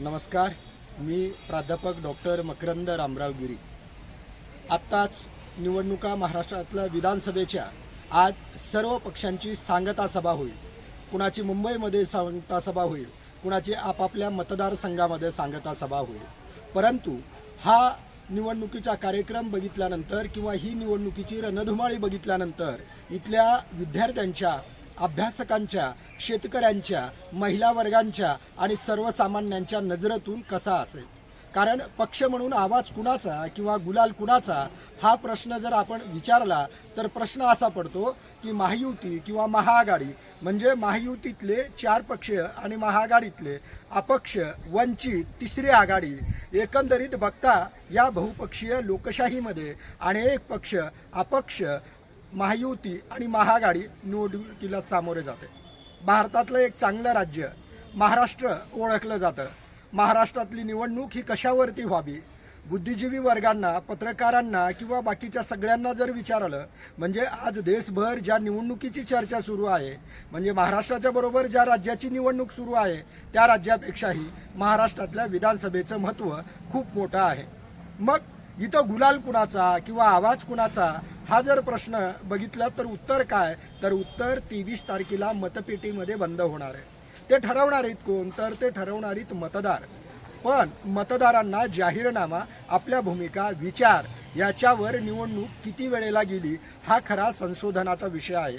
नमस्कार मी प्राध्यापक डॉक्टर मकरंद रामराव गिरी. आत्ताच निवडणुका महाराष्ट्रातल्या विधानसभेच्या आज सर्व पक्षांची सांगता सभा होईल. कुणाची मुंबईमध्ये सांगता सभा होईल कुणाची आपापल्या मतदारसंघामध्ये सांगता सभा होईल. परंतु हा निवडणुकीचा कार्यक्रम बघितल्यानंतर किंवा ही निवडणुकीची रणधुमाळी बघितल्यानंतर इथल्या विद्यार्थ्यांच्या अभ्यासकांच्या शेतकऱ्यांच्या महिला वर्गांच्या आणि सर्वसामान्यांच्या नजरेतून कसा असेल? कारण पक्ष म्हणून आवाज कुणाचा किंवा गुलाल कुणाचा हा प्रश्न जर आपण विचारला तर प्रश्न असा पडतो की महायुती किंवा महाआघाडी म्हणजे महायुतीतले चार पक्ष आणि महाआघाडीतले अपक्ष वंचित तिसरी आघाडी एकंदरीत बघता या बहुपक्षीय लोकशाहीमध्ये अनेक पक्ष अपक्ष महायुती आणि महाआघाडी निवडणुकीला सामोरे जाते. भारतातलं एक चांगलं राज्य महाराष्ट्र ओळखलं जातं. महाराष्ट्रातली निवडणूक ही कशावरती व्हावी? बुद्धिजीवी वर्गांना पत्रकारांना किंवा बाकीच्या सगळ्यांना जर विचारलं म्हणजे आज देशभर ज्या निवडणुकीची चर्चा सुरू आहे म्हणजे महाराष्ट्राच्या बरोबर ज्या राज्याची निवडणूक सुरू आहे त्या राज्यापेक्षाही महाराष्ट्रातल्या विधानसभेचं महत्त्व खूप मोठं आहे. मग इथं गुलाल कुणाचा किंवा आवाज कुणाचा हा जर प्रश्न बघितला तर उत्तर काय? तर उत्तर तेवीस तारखेला मतपेटीमध्ये बंद होणार आहे. ते ठरवणार आहेत कोण? तर ते ठरवणारीत मतदार. पण मतदारांना जाहीरनामा आपल्या भूमिका विचार याच्यावर निवडणूक किती वेळेला गेली हा खरा संशोधनाचा विषय आहे.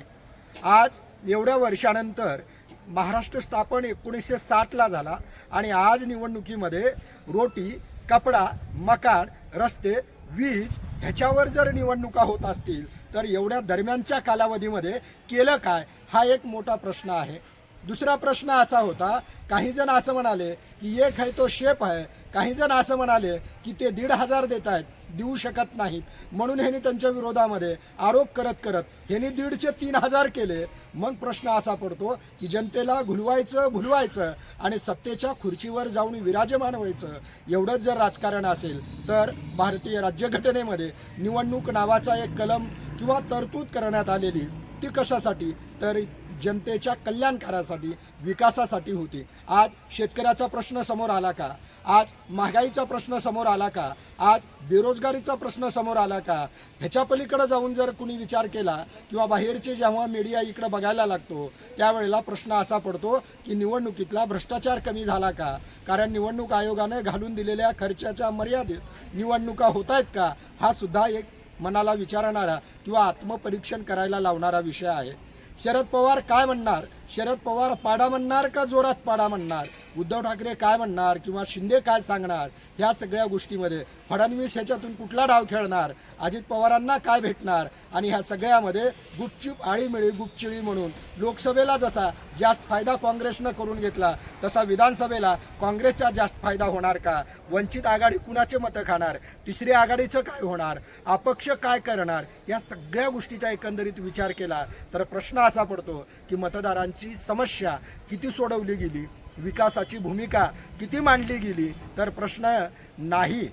आज एवढ्या वर्षानंतर महाराष्ट्र स्थापन एकोणीसशे साठला झाला आणि आज निवडणुकीमध्ये रोटी कपडा मकान रस्ते वीज ह्याच्यावर जर निवडणुका होत असतील तर एवढ्या दरम्यानच्या कालावधीमध्ये केलं काय हा एक मोठा प्रश्न आहे. दुसरा प्रश्न असा होता काही जण असं म्हणाले की एक आहे तो शेप आहे काही जण असं म्हणाले की ते दीड हजार देत आहेत. देऊ शकत नाहीत. म्हणून ह्यांनी त्यांच्या विरोधामध्ये आरोप करत करत ह्यांनी दीडचे तीन हजार केले. मग प्रश्न असा पडतो की जनतेला घुलवायचं भुलवायचं आणि सत्तेच्या खुर्चीवर जाऊन विराजमान व्हायचं एवढंच जर राजकारण असेल तर भारतीय राज्यघटनेमध्ये निवडणूक नावाचा एक कलम किंवा तरतूद करण्यात आलेली ती कशासाठी? तर जनतेच्या कल्याणकारासाठी विकासासाठी होती. आज शेतकऱ्याचा प्रश्न समोर आला का? आज महागाईचा प्रश्न समोर आला का? आज बेरोजगारीचा प्रश्न समोर आला का? ह्याच्या पलीकडे जाऊन जर कुणी विचार केला किंवा बाहेरचे जेव्हा मीडिया इकडे बघायला लागतो त्यावेळेला प्रश्न असा पडतो की निवडणुकीतला भ्रष्टाचार कमी झाला का? कारण निवडणूक आयोगाने घालून दिलेल्या खर्चाच्या मर्यादेत निवडणुका होत आहेत का? हा सुद्धा एक मनाला विचारणारा किंवा आत्मपरीक्षण करायला लावणारा विषय आहे. शरद पवार काय म्हणणार? शरद पवार पाडा म्हणणार का जोरात पाडा म्हणणार? उद्धव ठाकरे काय म्हणणार किंवा शिंदे काय सांगणार ह्या सगळ्या गोष्टीमध्ये फडणवीस ह्याच्यातून कुठला डाव खेळणार अजित पवारांना काय भेटणार आणि ह्या सगळ्यामध्ये गुपचूप आळीमिळी गुपचिळी म्हणून लोकसभेला जसा जास्त फायदा काँग्रेसनं करून घेतला तसा विधानसभेला काँग्रेसचा जास्त फायदा होणार का? वंचित आघाडी कुणाचे मतं खाणार? तिसरी आघाडीचं काय होणार? अपक्ष काय करणार? या सगळ्या गोष्टीचा एकंदरीत विचार केला तर प्रश्न असा पडतो की मतदारांची समस्या किती सोडवली गेली? विकासाची भूमिका किती मांडली गेली? तर प्रश्न नाही.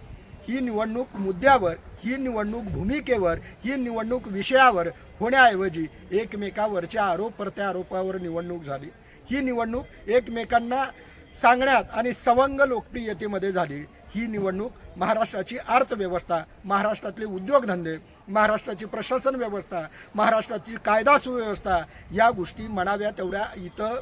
ही निवडणूक मुद्द्यावर ही निवडणूक भूमिकेवर ही निवडणूक विषयावर होण्याऐवजी एकमेकावरच्या आरोप प्रत्यारोपावर निवडणूक झाली. ही निवडणूक एकमेकांना सांगण्यात आणि सवंग लोकप्रियतेमध्ये झाली. ही निवडणूक महाराष्ट्राची अर्थव्यवस्था महाराष्ट्रातले उद्योगधंदे महाराष्ट्राची प्रशासन व्यवस्था महाराष्ट्राची कायदा सुव्यवस्था या गोष्टी म्हणाव्या तेवढ्या इथं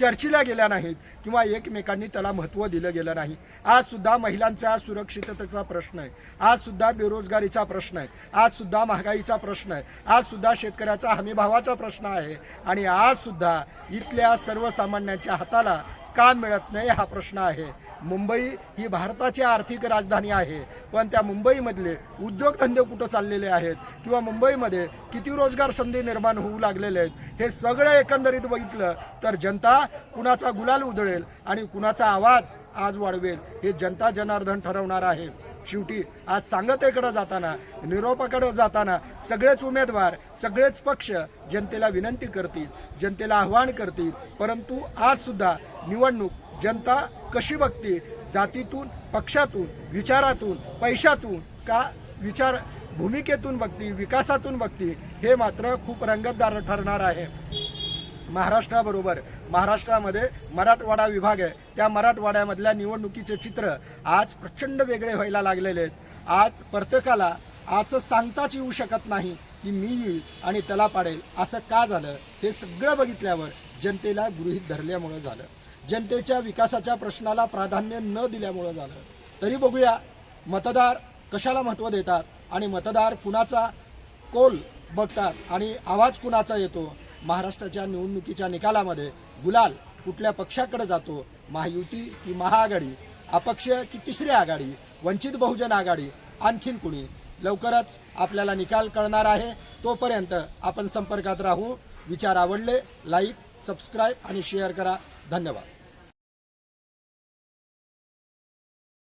चर्चेला गेल्या नाहीत किंवा एकमेकांनी त्याला महत्त्व दिलं गेलं नाही. आजसुद्धा महिलांचा महिलांच्या सुरक्षिततेचा प्रश्न आहे. आजसुद्धा बेरोजगारीचा प्रश्न आहे. आजसुद्धा महागाईचा प्रश्न आहे. आजसुद्धा शेतकऱ्याचा हमीभावाचा प्रश्न आहे. आणि आज सुद्धा इथल्या सर्वसामान्यांच्या हाताला का मिळत नाही हा प्रश्न आहे. मुंबई ही भारताची आर्थिक राजधानी आहे. पण त्या मुंबईमधले उद्योगधंदे कुठं चाललेले आहेत? किंवा मुंबईमध्ये किती रोजगार संधी निर्माण होऊ लागलेले आहेत? हे सगळं एकंदरीत बघितलं तर जनता कुणाचा गुलाल उधळेल आणि कुणाचा आवाज आज वाढवेल हे जनता जनार्दन ठरवणार आहे. शेवटी आज सांगतेकडे जाताना निरोपाकडे जाताना सगळेच उमेदवार सगळेच पक्ष जनतेला विनंती करतील जनतेला आव्हान करतील. परंतु आज सुद्धा निवडणूक जनता कशी बघते? जातीतून पक्षातून विचारातून पैशातून का विचार भूमिकेतून बघते विकासातून बघते? हे मात्र खूप रंगतदार ठरणार आहे. महाराष्ट्राबरोबर महाराष्ट्रामध्ये मराठवाडा विभाग आहे. त्या मराठवाड्यामधल्या निवडणुकीचे चित्र आज प्रचंड वेगळे व्हायला लागलेले आहेत. आज प्रत्येकाला असं सांगताच येऊ शकत नाही की मी येईल आणि त्याला पाडेल. असं का झालं? हे सगळं बघितल्यावर जनतेला गृहीत धरल्यामुळं झालं. जनतेच्या विकासाच्या प्रश्नाला प्राधान्य न दिल्यामुळं झालं. तरी बघूया मतदार कशाला महत्त्व देतात आणि मतदार कुणाचा कोल बघतात आणि आवाज कुणाचा येतो? महाराष्ट्राच्या निवडणुकीच्या निकालामध्ये गुलाल कुठल्या पक्षाकडे जातो? महायुती की महाआघाडी? अपक्ष की तिसरी आघाडी? वंचित बहुजन आघाडी? आणखीन कुणी? लवकरच आपल्याला निकाल कळणार आहे. तोपर्यंत आपण संपर्कात राहू. विचार आवडले लाईक सबस्क्राईब आणि शेअर करा. धन्यवाद.